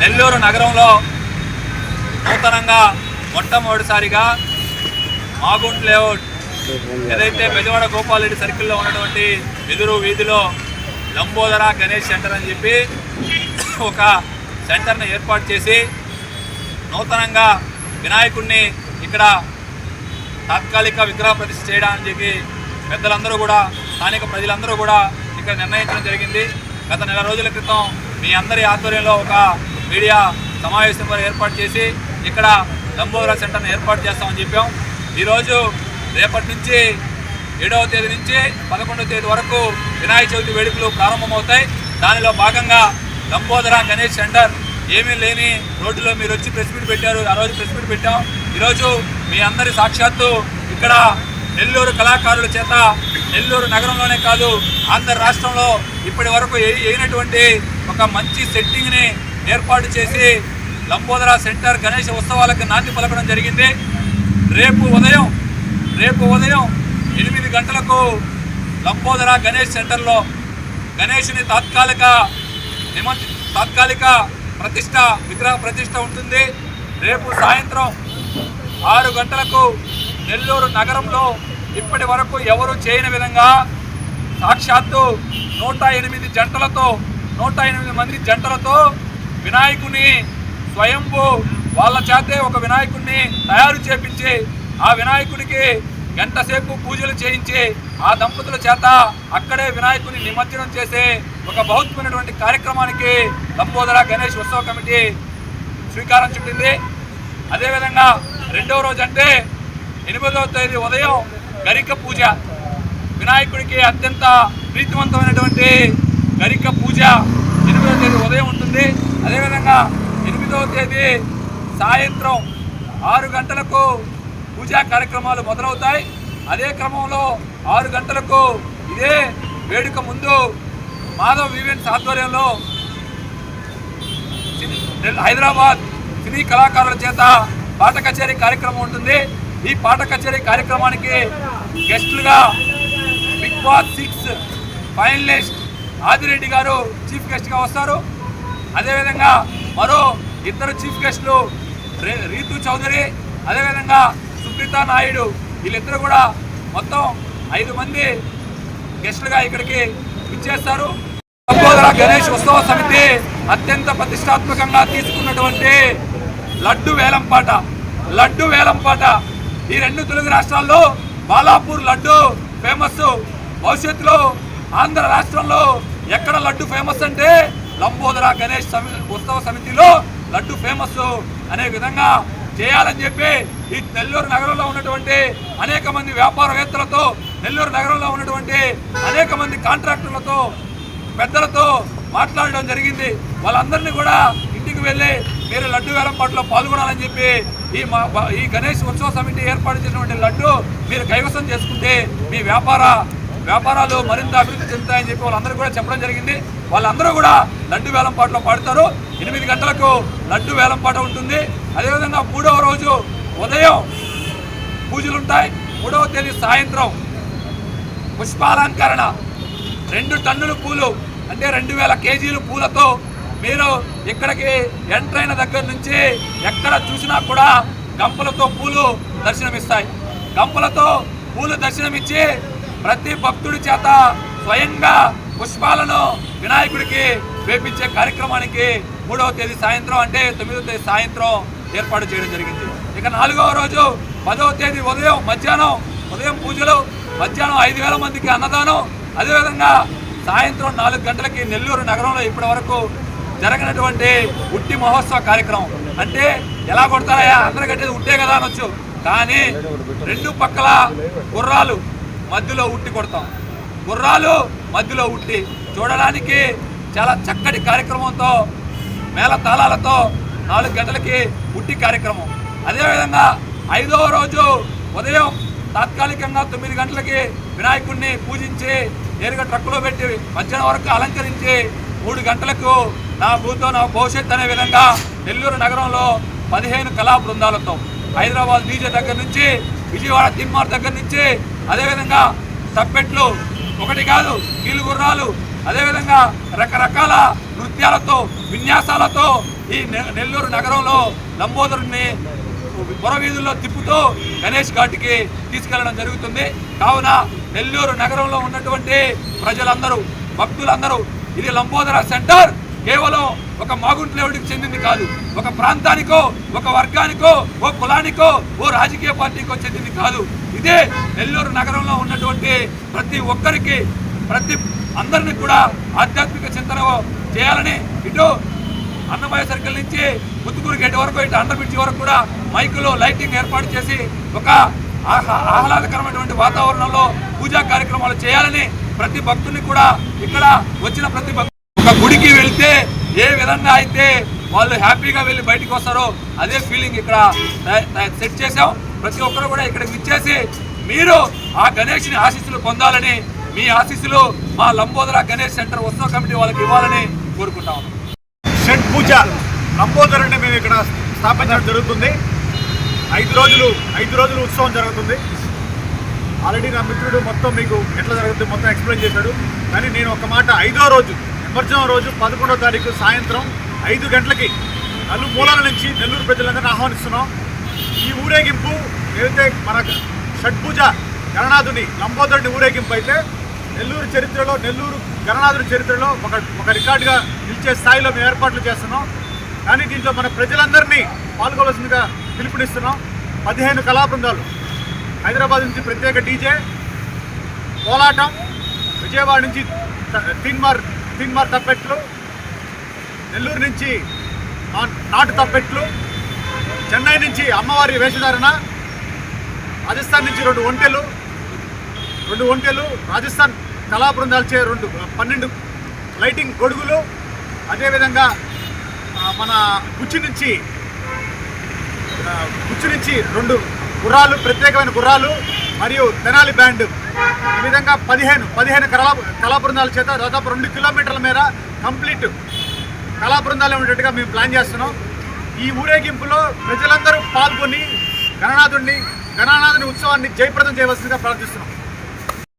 నెల్లూరు నగరంలో నూతనంగా మొట్టమొదటిసారిగా మాగుంట్ లేఅవుట్ ఏదైతే పెదవాడ గోపాలరెడ్డి సర్కిల్లో ఉన్నటువంటి ఎదురు వీధిలో లంబోదర గణేష్ సెంటర్ అని చెప్పి ఒక సెంటర్ని ఏర్పాటు చేసి నూతనంగా వినాయకుడిని ఇక్కడ తాత్కాలిక విగ్రహ ప్రతిష్ఠ చేయడానికి చెప్పి పెద్దలందరూ కూడా స్థానిక ప్రజలందరూ కూడా ఇక్కడ నిర్ణయించడం జరిగింది. గత నెల రోజుల క్రితం మీ అందరి ఆధ్వర్యంలో ఒక మీడియా సమావేశం కూడా ఏర్పాటు చేసి ఇక్కడ లంబోదరా సెంటర్ను ఏర్పాటు చేస్తామని చెప్పాం. ఈరోజు రేపటి నుంచి ఏడవ తేదీ నుంచి పదకొండవ తేదీ వరకు వినాయక చవితి వేడుకలు ప్రారంభమవుతాయి. దానిలో భాగంగా లంబోదర గణేష్ సెంటర్ ఏమీ లేని రోడ్డులో మీరు వచ్చి ప్రెస్ మీట్ పెట్టారు. ఆ రోజు ప్రెస్ మీట్ పెట్టాం. ఈరోజు మీ అందరి సాక్షాత్తు ఇక్కడ నెల్లూరు కళాకారుల చేత నెల్లూరు నగరంలోనే కాదు ఆంధ్ర రాష్ట్రంలో ఇప్పటి వరకు ఒక మంచి సెట్టింగ్ని ఏర్పాటు చేసి లంబోదర సెంటర్ గణేష ఉత్సవాలకు నాంది పలకడం జరిగింది. రేపు ఉదయం రేపు ఉదయం ఎనిమిది గంటలకు లంబోదర గణేష్ సెంటర్లో గణేషుని తాత్కాలిక నిమ తాత్కాలిక ప్రతిష్ట విగ్రహ ప్రతిష్ట ఉంటుంది. రేపు సాయంత్రం ఆరు గంటలకు నెల్లూరు నగరంలో ఇప్పటి వరకు ఎవరు చేయని విధంగా సాక్షాత్తు నూట ఎనిమిది జంటలతో నూట ఎనిమిది మంది జంటలతో వినాయకుని స్వయంభూ వాళ్ళ చేతే ఒక వినాయకుడిని తయారు చేపించి ఆ వినాయకుడికి గంటసేపు పూజలు చేయించి ఆ దంపతుల చేత అక్కడే వినాయకుని నిమజ్జనం చేసే ఒక బహుత్వమైనటువంటి కార్యక్రమానికి దంపోదర గణేష్ ఉత్సవ కమిటీ శ్రీకారం చుట్టింది. అదేవిధంగా రెండవ రోజు అంటే ఎనిమిదవ తేదీ ఉదయం గరిక పూజ. వినాయకుడికి అత్యంత ప్రీతివంతమైనటువంటి గరిక పూజ ఎనిమిదవ తేదీ ఉదయం ఉంటుంది. అదేవిధంగా ఎనిమిదవ తేదీ సాయంత్రం ఆరు గంటలకు పూజా కార్యక్రమాలు మొదలవుతాయి. అదే క్రమంలో ఆరు గంటలకు ఇదే వేడుక ముందు మాధవ్ ఈవెంట్స్ ఆధ్వర్యంలో హైదరాబాద్ సినీ కళాకారుల చేత పాట కచేరీ కార్యక్రమం ఉంటుంది. ఈ పాట కచేరీ కార్యక్రమానికి గెస్టులుగా Big Boss six finalist Adireddy గారు చీఫ్ గెస్ట్గా వస్తారు. అదేవిధంగా మరో ఇద్దరు చీఫ్ గెస్టులు రీతు చౌదరి అదేవిధంగా సుప్రీత నాయుడు. వీళ్ళిద్దరు కూడా మొత్తం ఐదు మంది గెస్టులుగా ఇక్కడికి ఇచ్చేస్తారు లంబోదర గణేష్ ఉత్సవ సమితి అత్యంత ప్రతిష్టాత్మకంగా తీసుకున్నటువంటి లడ్డు వేలంపాట లడ్డు వేలంపాట ఈ రెండు తెలుగు రాష్ట్రాల్లో బాలాపూర్ లడ్డు ఫేమస్ భవిష్యత్తులో ఆంధ్ర రాష్ట్రంలో ఎక్కడ లడ్డు ఫేమస్ అంటే లంబోదర గణేష్ ఉత్సవ సమితిలో లడ్డు ఫేమస్ అనే విధంగా చేయాలని చెప్పి ఈ నెల్లూరు నగరంలో ఉన్నటువంటి అనేక మంది వ్యాపారవేత్తలతో నెల్లూరు నగరంలో ఉన్నటువంటి అనేక మంది కాంట్రాక్టర్లతో పెద్దలతో మాట్లాడడం జరిగింది. వాళ్ళందరినీ కూడా ఇంటికి వెళ్ళి మీరు లడ్డు వేలం పాటలో పాల్గొనాలని చెప్పి ఈ మా ఈ గణేష్ ఉత్సవ సమితి ఏర్పాటు చేసినటువంటి లడ్డు మీరు కైవసం చేసుకుంటే మీ వ్యాపార వ్యాపారాలు మరింత అభివృద్ధి చెందుతాయని చెప్పి వాళ్ళందరూ కూడా చెప్పడం జరిగింది. వాళ్ళందరూ కూడా లడ్డు వేలం పాటలో పాడతారు. ఎనిమిది గంటలకు లడ్డు వేలం పాట ఉంటుంది. అదేవిధంగా మూడవ రోజు ఉదయం పూజలు ఉంటాయి మూడవ తేదీ సాయంత్రం పుష్పాలంకరణ. రెండు టన్నుల పూలు అంటే రెండు వేల కేజీలు పూలతో మీరు ఇక్కడికి ఎంటర్ అయిన దగ్గర నుంచి ఎక్కడ చూసినా కూడా గంపలతో పూలు దర్శనమిస్తాయి. గంపలతో పూలు దర్శనమిచ్చి ప్రతి భక్తుడి చేత స్వయంగా పుష్పాలను వినాయకుడికి వేపించే కార్యక్రమానికి మూడవ తేదీ సాయంత్రం అంటే తొమ్మిదవ తేదీ సాయంత్రం ఏర్పాటు చేయడం జరిగింది. ఇక నాలుగవ రోజు పదవ తేదీ ఉదయం మధ్యాహ్నం ఉదయం పూజలు మధ్యాహ్నం ఐదు వేల మందికి అన్నదానం అదేవిధంగా సాయంత్రం నాలుగు గంటలకి నెల్లూరు నగరంలో ఇప్పటి వరకు జరగినటువంటి ఉట్టి మహోత్సవ కార్యక్రమం. అంటే ఎలా కొడతారా అందరికంటే ఉట్టే కదా అనొచ్చు. కానీ రెండు పక్కల గుర్రాలు మధ్యలో ఉట్టి కొడతాం. గుర్రాలు మధ్యలో ఉట్టి. చూడడానికి చాలా చక్కటి కార్యక్రమంతో మేళ తాళాలతో నాలుగు గంటలకి ఉట్టి కార్యక్రమం. అదేవిధంగా ఐదవ రోజు ఉదయం తాత్కాలికంగా తొమ్మిది గంటలకి వినాయకుడిని పూజించి నేరుగా ట్రక్కులో పెట్టి మధ్యాహ్నం వరకు అలంకరించి మూడు గంటలకు నా భూతో నా భవిష్యత్ అనే విధంగా నెల్లూరు నగరంలో పదిహేను కళా బృందాలతో హైదరాబాద్ డీజే దగ్గర నుంచి విజయవాడ తిమ్మార్ దగ్గర నుంచి అదేవిధంగా తప్పెట్లు ఒకటి కాదు కీలు గుర్రాలు అదేవిధంగా రకరకాల నృత్యాలతో విన్యాసాలతో ఈ నె- నెల్లూరు నగరంలో లంబోదరుని పొరవీధుల్లో తిప్పుతూ గణేష్ ఘాట్కి తీసుకెళ్ళడం జరుగుతుంది. కావున నెల్లూరు నగరంలో ఉన్నటువంటి ప్రజలందరూ భక్తులందరూ ఇది లంబోదర సెంటర్! కేవలం ఒక మాగుంట్ చెందింది కాదు ఒక ప్రాంతానికో ఒక వర్గానికో ఓ కులానికో ఓ రాజకీయ పార్టీకో చెందింది కాదు. ఇదే నెల్లూరు నగరంలో ఉన్నటువంటి ప్రతి ఒక్కరికి ప్రతి అందరిని కూడా ఆధ్యాత్మిక చింతన చేయాలని ఇటు అన్నమయ్య సర్కిల్ నుంచి ముత్తుకూరు గేట్ వరకు ఇటు అండర్ బ్రిడ్జి వరకు కూడా మైకులో లైటింగ్ ఏర్పాటు చేసి ఒక ఆహ్లా- ఆహ్లాదకరమైనటువంటి వాతావరణంలో పూజా కార్యక్రమాలు చేయాలని ప్రతి భక్తుని కూడా ఇక్కడ వచ్చిన ప్రతి భక్తు ఒక గుడికి వెళ్ళి అయితే ఏ విధంగా అయితే వాళ్ళు హ్యాపీగా వెళ్ళి బయటకు వస్తారో అదే ఫీలింగ్ ఇక్కడ సెట్ చేసాం ప్రతి ఒక్కరు కూడా ఇక్కడికి విచ్చేసి మీరు ఆ గణేష్ని ఆశీస్సులు పొందాలని మీ ఆశీస్సులు మా లంబోదర గణేష్ సెంటర్ ఉత్సవ కమిటీ వాళ్ళకి ఇవ్వాలని కోరుకుంటాం షట్ పూజ. లంబోదరుని మేము ఇక్కడ స్థాపించడం జరుగుతుంది. ఐదు రోజులు ఐదు రోజులు ఉత్సవం జరుగుతుంది. ఆల్రెడీ నా మిత్రుడు మొత్తం మీకు ఎట్లా జరుగుతుంది మొత్తం ఎక్స్ప్లెయిన్ చేశాడు. కానీ నేను ఒక మాట ఐదో రోజు నిమజ్జనం రోజు పదకొండో తారీఖు సాయంత్రం ఐదు గంటలకి నలుమూలల నుంచి నెల్లూరు ప్రజలందరినీ ఆహ్వానిస్తున్నాం. ఈ ఊరేగింపు ఏదైతే మన షడ్భుజ గణనాథుని లంబోదరుని ఊరేగింపు అయితే నెల్లూరు చరిత్రలో నెల్లూరు గణనాథుడి చరిత్రలో ఒక ఒక రికార్డుగా నిలిచే స్థాయిలో మేము ఏర్పాట్లు చేస్తున్నాం. కానీ దీంట్లో మన ప్రజలందరినీ పాల్గొవలసిందిగా పిలుపునిస్తున్నాం. పదిహేను కళా బృందాలు. హైదరాబాద్ నుంచి ప్రత్యేక డీజే కోలాటం విజయవాడ నుంచి తిన్మార్ తీన్మార్ తప్పెట్లు నెల్లూరు నుంచి నాటు తప్పెట్లు చెన్నై నుంచి అమ్మవారి వేషధారణ రాజస్థాన్ నుంచి రెండు ఒంటెలు రెండు ఒంటెలు రాజస్థాన్ కళా బృందాలచే రెండు పన్నెండు లైటింగ్ గొడుగులు అదేవిధంగా మన గుచ్చి నుంచి గుచ్చి నుంచి రెండు గుర్రాలు ప్రత్యేకమైన గుర్రాలు మరియు తెనాలి బ్యాండ్. ఈ విధంగా పదిహేను పదిహేను కళా కళా బృందాల చేత దాదాపు రెండు కిలోమీటర్ల మేర కంప్లీట్ కళా బృందాలు ఉండేట్టుగా మేము ప్లాన్ చేస్తున్నాం. ఈ ఊరేగింపులో ప్రజలందరూ పాల్గొని గణనాథుడిని గణనాథుని ఉత్సవాన్ని జయప్రదం చేయవలసిందిగా ప్రార్థిస్తున్నాం.